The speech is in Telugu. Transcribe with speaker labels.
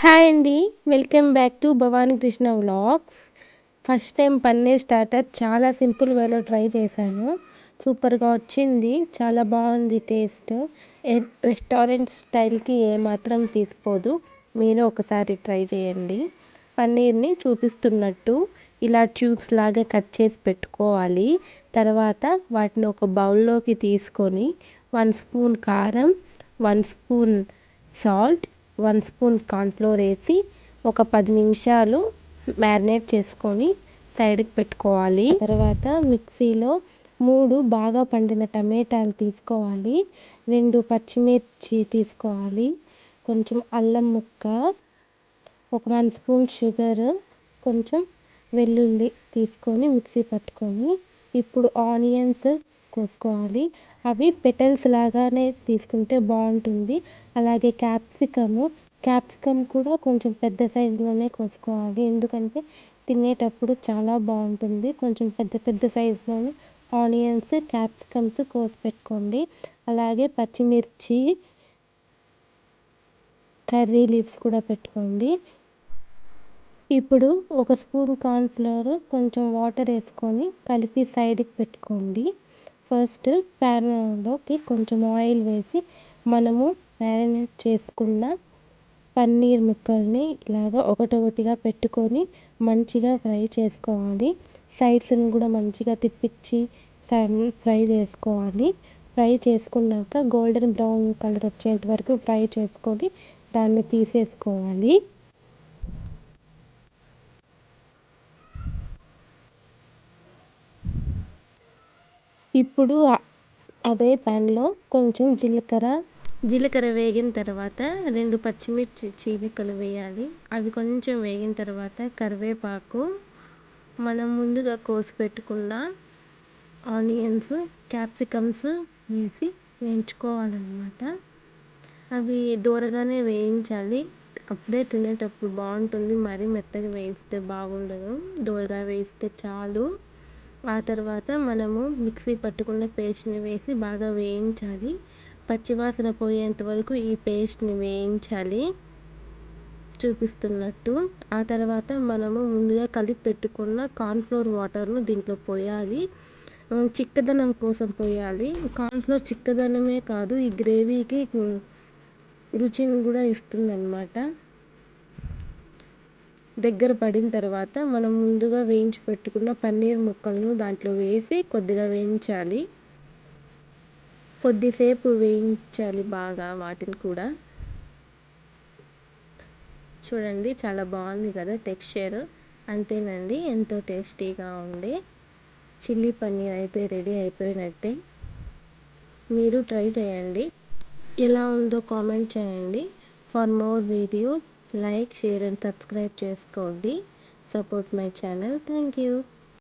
Speaker 1: హాయ్ అండి. Welcome back to Bhavani Krishna vlogs. First time paneer starter. చాలా సింపుల్ వేలో ట్రై చేశాను. సూపర్గా వచ్చింది. చాలా బాగుంది టేస్ట్. రెస్టారెంట్ స్టైల్కి ఏమాత్రం తీసిపోదు మీరు ఒకసారి ట్రై చేయండి. పన్నీర్ని చూపిస్తున్నట్టు ఇలా ట్యూబ్స్ లాగా కట్ చేసి పెట్టుకోవాలి. తర్వాత వాటిని ఒక బౌల్లోకి తీసుకొని వన్ స్పూన్ కారం one spoon salt one spoon cornflour వేసి ఒక పది నిమిషాలు మ్యారినేట్ చేసుకొని సైడ్కి పెట్టుకోవాలి. తర్వాత మిక్సీలో మూడు బాగా పండిన టమాటాలు తీసుకోవాలి. రెండు పచ్చిమిర్చి తీసుకోవాలి. కొంచెం అల్లం ముక్క ఒక వన్ స్పూన్ షుగర్ కొంచెం వెల్లుల్లి తీసుకొని మిక్సీ పట్టుకొని ఇప్పుడు ఆనియన్స్ కోసుకోవాలి అవి పెటల్స్ లాగానే తీసుకుంటే బాగుంటుంది. అలాగే క్యాప్సికము క్యాప్సికమ్ కూడా కొంచెం పెద్ద సైజులోనే కోసుకోవాలి. ఎందుకంటే తినేటప్పుడు చాలా బాగుంటుంది. కొంచెం పెద్ద పెద్ద సైజులోనే ఆనియన్స్ క్యాప్సికమ్స్ కోసి పెట్టుకోండి. అలాగే పచ్చిమిర్చి కర్రీ లీవ్స్ కూడా పెట్టుకోండి. ఇప్పుడు ఒక స్పూన్ కార్న్ఫ్లవర్ కొంచెం వాటర్ వేసుకొని కలిపి సైడ్కి పెట్టుకోండి. ఫస్ట్ ప్యాన్లోకి కొంచెం ఆయిల్ వేసి మనము మ్యారినేట్ చేసుకున్న పన్నీర్ ముక్కల్ని ఇలాగా ఒకటొకటిగా పెట్టుకొని మంచిగా ఫ్రై చేసుకోవాలి. సైడ్స్ని కూడా మంచిగా తిప్పించి ఫ్రై చేసుకోవాలి. ఫ్రై చేసుకున్నాక గోల్డెన్ బ్రౌన్ కలర్ వచ్చేంత వరకు ఫ్రై చేసుకొని దాన్ని తీసేసుకోవాలి. ఇప్పుడు అదే ప్యాన్లో కొంచెం జీలకర్ర. జీలకర్ర వేగిన తర్వాత రెండు పచ్చిమిర్చి చీలికలు వేయాలి. అవి కొంచెం వేగిన తర్వాత కరివేపాకు. మనం ముందుగా కోసి పెట్టుకున్న ఆనియన్స్ క్యాప్సికమ్స్ వేసి వేయించుకోవాలన్నమాట. అవి దూరగానే వేయించాలి. అప్పుడే తినేటప్పుడు బాగుంటుంది. మరీ మెత్తగా వేయిస్తే బాగుండదు. దోరగా వేయిస్తే చాలు. ఆ తర్వాత మనము మిక్సీ పట్టుకున్న పేస్ట్ని వేసి బాగా వేయించాలి. పచ్చివాసన పోయేంత వరకు ఈ పేస్ట్ని వేయించాలి. చూపిస్తున్నట్టు. ఆ తర్వాత మనము ముందుగా కలిపి పెట్టుకున్న కార్న్ఫ్లోర్ వాటర్ను దీంట్లో పోయాలి. చిక్కదనం కోసం పోయాలి. కార్న్ఫ్లోర్ చిక్కదనమే కాదు ఈ గ్రేవీకి రుచిని కూడా ఇస్తుంది అన్నమాట దగ్గర పడిన తర్వాత మనం ముందుగా వేయించి పెట్టుకున్న పన్నీర్ ముక్కలను దాంట్లో వేసి కొద్దిగా వేయించాలి. కొద్దిసేపు వేయించాలి బాగా వాటిని కూడా. చూడండి చాలా బాగుంది కదా టెక్స్చర్. అంతేనండి ఎంతో టేస్టీగా ఉండే చిల్లీ పన్నీర్ అయితే రెడీ అయిపోయినట్టే. మీరు ట్రై చేయండి. ఎలా ఉందో కామెంట్ చేయండి. For more videos. Like share and subscribe చేసుకోండి. Support my channel. Thank you.